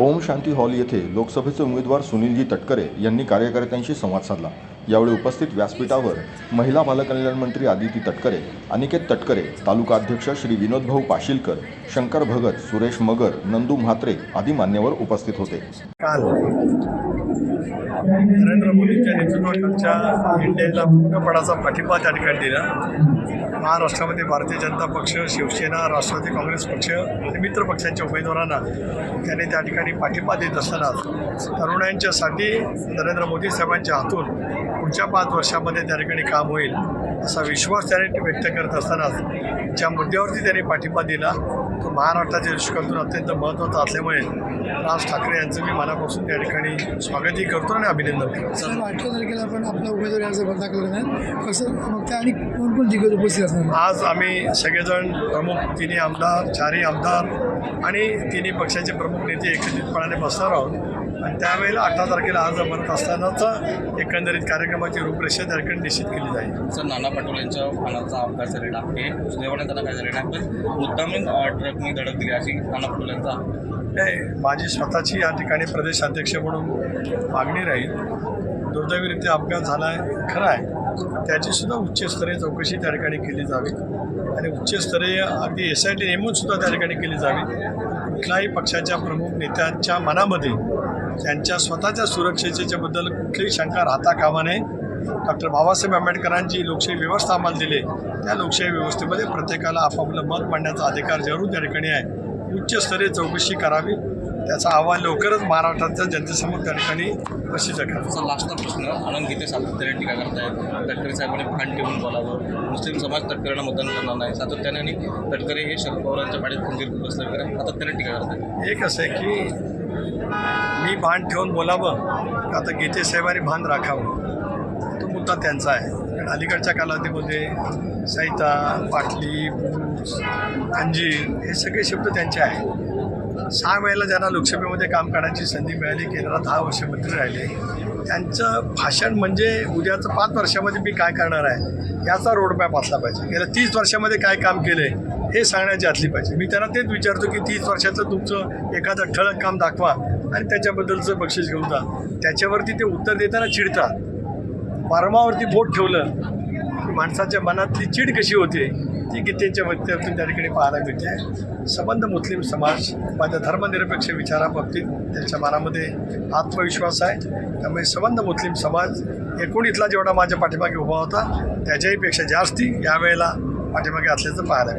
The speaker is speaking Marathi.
ओम शांती हॉल येथे लोकसभेचे उमेदवार सुनीलजी तटकरे यांनी कार्यकर्त्यांशी संवाद साधला. यावेळी उपस्थित व्यासपीठावर महिला बालकल्याण मंत्री आदिती तटकरे अनिकेत तटकरे तालुका अध्यक्ष श्री विनोदभाऊ पाशीलकर शंकर भगत सुरेश मगर नंदू म्हात्रे आदी मान्यवर उपस्थित होते. काल नरेंद्र मोदींच्या नेतृत्वाखालच्या इंडियाला पूर्णपणाचा पाठिंबा त्या ठिकाणी दिला. महाराष्ट्रामध्ये भारतीय जनता पक्ष शिवसेना राष्ट्रवादी काँग्रेस पक्ष आणि मित्र पक्षांच्या उमेदवारांना त्यांनी त्या ठिकाणी पाठिंबा देत असताना तरुणांच्यासाठी नरेंद्र मोदी साहेबांच्या हातून पुढच्या पाच वर्षामध्ये त्या ठिकाणी काम होईल असा विश्वास त्यांनी व्यक्त करत असतानाच ज्या मुद्द्यावरती त्यांनी पाठिंबा दिला तो महाराष्ट्राच्या दृष्टिकोनातून अत्यंत महत्त्वाचा असल्यामुळे राज ठाकरे यांचं मी मनापासून त्या ठिकाणी स्वागतही करतो आणि अभिनंदन करतो. सर अठरा तारखेला आपण आपला उमेदवारी अर्ज भर दाखल करणार कसं मग त्या आणि कोण कोण दिग्गज उपस्थित असणार? आज आम्ही सगळेजण प्रमुख तिन्ही आमदार चारही आमदार आणि तिन्ही पक्षाचे प्रमुख नेते एकत्रितपणाने बसणार आहोत. आणि त्यावेळेला अठरा तारखेला अर्ज भरत असतानाच एकंदरीत कार्यक्रमाची रूपरेषा त्या ठिकाणी निश्चित केली जाईल. सर नाना पटोले यांच्या वाहनाचा अपघात झालेला आहे. सुदैवाने त्यांना काय झालेलं आहे? पण मुद्दामून ट्रकने धडक दिली अशी नाना पटोले यांचा. नाही माझी स्वतःची या ठिकाणी प्रदेश अध्यक्ष म्हणून मागणी राहील. दुर्दैवीरित्या अपघात झाला आहे खरं आहे. त्याचीसुद्धा उच्चस्तरीय चौकशी त्या ठिकाणी केली जावी. आणि उच्चस्तरीय अगदी एस आय टी नेमूनसुद्धा त्या ठिकाणी केली जावी. कुठल्याही पक्षाच्या प्रमुख नेत्यांच्या मनामध्ये त्यांच्या स्वतःच्या सुरक्षेच्याबद्दल कुठलीही शंका राहता कामा नये. डॉक्टर बाबासाहेब आंबेडकरांची लोकशाही व्यवस्था आम्हाला दिली. त्या लोकशाही व्यवस्थेमध्ये प्रत्येकाला आपापलं मत मांडण्याचा अधिकार जरूर त्या ठिकाणी आहे. उच्चस्तरीय चौकशी करावी त्याचा अहवाल लवकरच महाराष्ट्राच्या जनतेसमोर त्या ठिकाणी प्रसिद्ध करा. सर लास्टचा प्रश्न. आनंद गीते सातत्याने टीका करतायत. तटकरे साहेबांनी भान ठेवून बोलावं. मुस्लिम समाज तटकऱ्यांना मतदान करणार नाही. सातत्याने आणि तटकरे हे शरद पवारांच्या पाडीत खंजीर बसले वगैरे सातत्याने टीका करतायत. एक असं आहे की मी भान ठेवून बोलावं का आता गीते साहेबांनी भान राखावं? तो मुद्दा त्यांचा आहे. कारण अलीकडच्या कालावधीमध्ये सैता पाटली बूस अंजीर हे सगळे शब्द त्यांचे आहेत. सहा वेळेला ज्यांना लोकसभेमध्ये काम करण्याची संधी मिळाली केंद्रात दहा वर्ष मंत्री राहिले त्यांचं भाषण म्हणजे उद्याचं पाच वर्षामध्ये मी काय करणार आहे याचा रोडमॅप असला पाहिजे. गेल्या तीस वर्षामध्ये काय काम केलं आहे हे सांगण्याची असली पाहिजे. मी त्यांना तेच विचारतो की तीस वर्षाचं तुमचं एखादं ठळक काम दाखवा आणि त्याच्याबद्दलचं बक्षीस घेऊन जा. त्याच्यावरती ते उत्तर देताना चिडतात. परमावरती बोट ठेवलं माणसाच्या मनातली चीड कशी होते ती गीतेच्या माध्यमातून त्या ठिकाणी पाहायला मिळते. संबंध मुस्लिम समाज माझ्या धर्मनिरपेक्ष विचाराबाबतीत त्यांच्या मनामध्ये आत्मविश्वास आहे. त्यामुळे संबंध मुस्लिम समाज एकोणीसला जेवढा माझ्या पाठीमागे उभा होता त्याच्याहीपेक्षा जास्ती यावेळेला पाठीमागे असल्याचं पाहायला